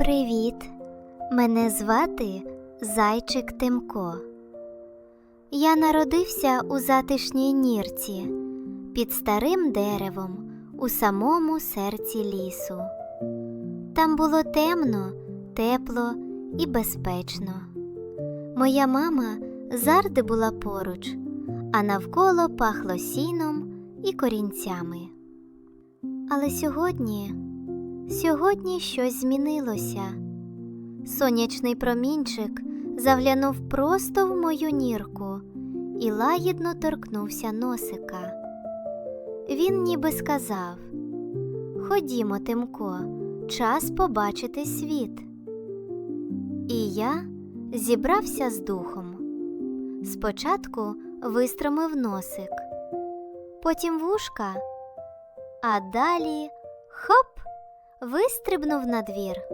Привіт! Мене звати Зайчик Тимко. Я народився у затишній нірці під старим деревом у самому серці лісу. Там було темно, тепло і безпечно. Моя мама завжди була поруч, а навколо пахло сіном і корінцями. Але сьогодні, сьогодні щось змінилося. Сонячний промінчик заглянув просто в мою нірку і лагідно торкнувся носика. Він ніби сказав: Ходімо, Тимко, час побачити світ. І я зібрався з духом. Спочатку вистромив носик, потім вушка, а далі хоп, вистрибнув на двір.